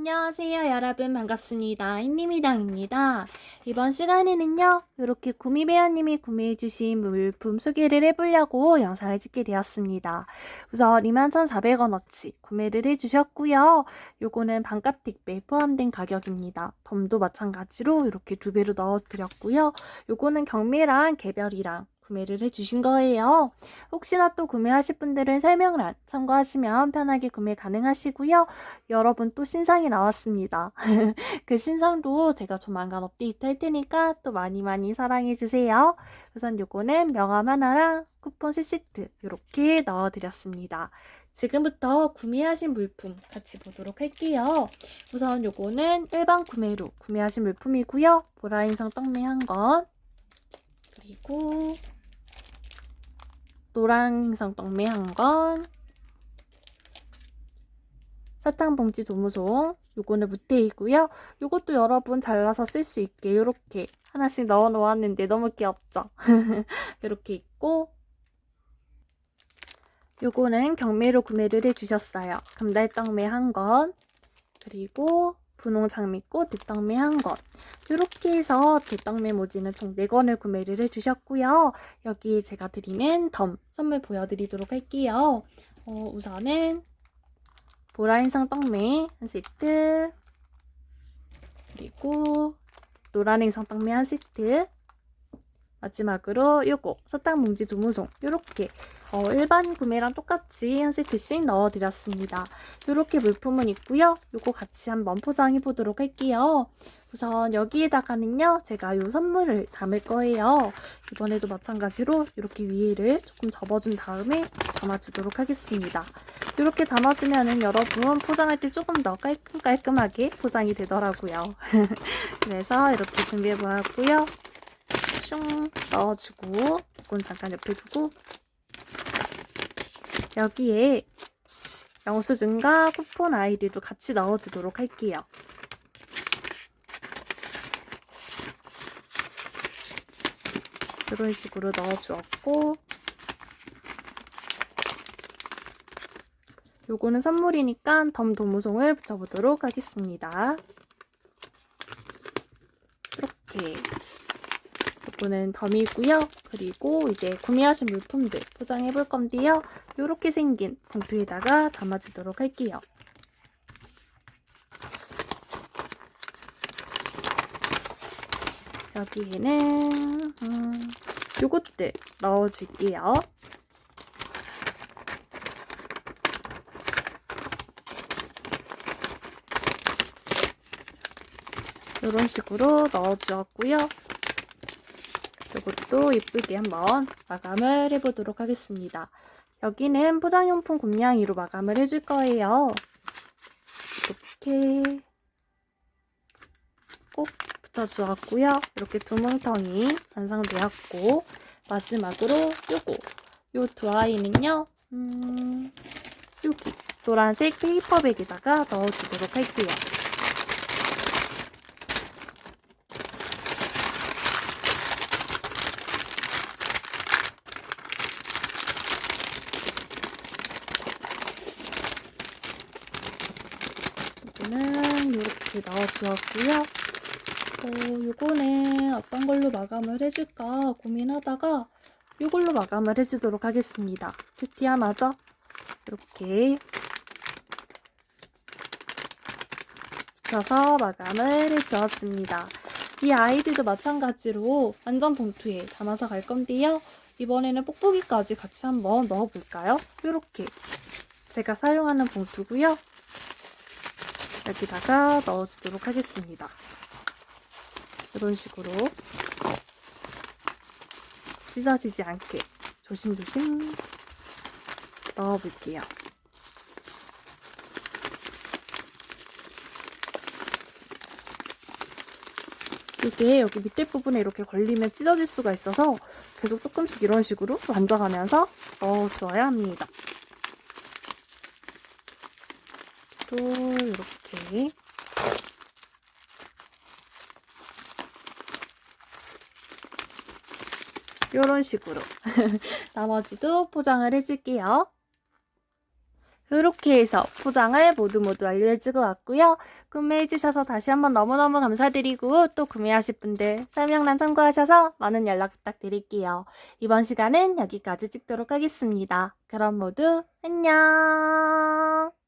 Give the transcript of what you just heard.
안녕하세요 여러분. 반갑습니다. 인님이당입니다. 이번 시간에는요 이렇게 구미배아님이 구매해주신 물품 소개를 해보려고 영상을 찍게 되었습니다. 우선 21,400원어치 구매를 해주셨고요. 요거는 반값 택배 포함된 가격입니다. 덤도 마찬가지로 이렇게 두 배로 넣어드렸고요. 요거는 경매랑 개별이랑 구매를 해주신 거예요. 혹시나 또 구매하실 분들은 설명란 참고하시면 편하게 구매 가능하시고요. 여러분 또 신상이 나왔습니다. 그 신상도 제가 조만간 업데이트 할 테니까 또 많이 많이 사랑해 주세요. 우선 요거는 명함 하나랑 쿠폰 3세트 이렇게 넣어드렸습니다. 지금부터 구매하신 물품 같이 보도록 할게요. 우선 요거는 일반 구매로 구매하신 물품이고요. 보라인성 떡메 한 건, 그리고 노란 행성 떡메 한 건, 사탕 봉지 도무송 요거는 무테이고요. 요것도 여러분 잘라서 쓸 수 있게 이렇게 하나씩 넣어 놓았는데 너무 귀엽죠? 이렇게 있고 요거는 경매로 구매를 해주셨어요. 금달떡메 한 건, 그리고 분홍 장미꽃 대떡메 한 건. 이렇게 해서 대떡메 모지는 총 4건을 구매를 해주셨고요. 여기 제가 드리는 덤 선물 보여드리도록 할게요. 어, 우선은 보라인성 떡메 한 세트, 그리고 노란행성 떡메 한 세트, 마지막으로 요거 사탕 뭉지 두 무송 요렇게 어, 일반 구매랑 똑같이 한 세트씩 넣어드렸습니다. 요렇게 물품은 있고요. 요거 같이 한번 포장해 보도록 할게요. 우선 여기에다가는요. 제가 요 선물을 담을 거예요. 이번에도 마찬가지로 이렇게 위에를 조금 접어준 다음에 담아주도록 하겠습니다. 이렇게 담아주면은 여러분 포장할 때 조금 더 깔끔깔끔하게 포장이 되더라고요. 그래서 이렇게 준비해 보았고요. 슝 넣어주고 이건 잠깐 옆에 두고 여기에 영수증과 쿠폰 아이디도 같이 넣어주도록 할게요. 이런 식으로 넣어주었고 요거는 선물이니까 덤 도무송을 붙여보도록 하겠습니다. 이렇게 요거는 덤이고요. 그리고 이제 구매하신 물품들 포장해 볼 건데요. 이렇게 생긴 봉투에다가 담아주도록 할게요. 여기에는 음, 요것들 넣어줄게요. 이런 식으로 넣어주었고요. 이것도 예쁘게 한번 마감을 해보도록 하겠습니다. 여기는 포장용품 곰냥이로 마감을 해줄 거예요. 이렇게 꼭 붙여주었고요. 이렇게 두 뭉텅이 완성되었고 마지막으로 요거 요 두 아이는요. 음, 여기 노란색 페이퍼백에다가 넣어주도록 할게요. 이렇게 넣어주었고요. 어, 요거는 어떤 걸로 마감을 해줄까 고민하다가 이걸로 마감을 해주도록 하겠습니다. 큐티 하나죠? 이렇게 붙여서 마감을 해주었습니다. 이 아이들도 마찬가지로 완전 봉투에 담아서 갈 건데요. 이번에는 뽁뽁이까지 같이 한번 넣어볼까요? 이렇게 제가 사용하는 봉투고요. 여기다가 넣어주도록 하겠습니다. 이런 식으로 찢어지지 않게 조심조심 넣어볼게요. 이게 여기 밑에 부분에 이렇게 걸리면 찢어질 수가 있어서 계속 조금씩 이런 식으로 만져가면서 넣어주어야 합니다. 또 이렇게 이런 식으로 나머지도 포장을 해줄게요. 이렇게 해서 포장을 모두 모두 완료해주고 왔고요. 구매해주셔서 다시 한번 너무너무 감사드리고 또 구매하실 분들 설명란 참고하셔서 많은 연락 부탁드릴게요. 이번 시간은 여기까지 찍도록 하겠습니다. 그럼 모두 안녕!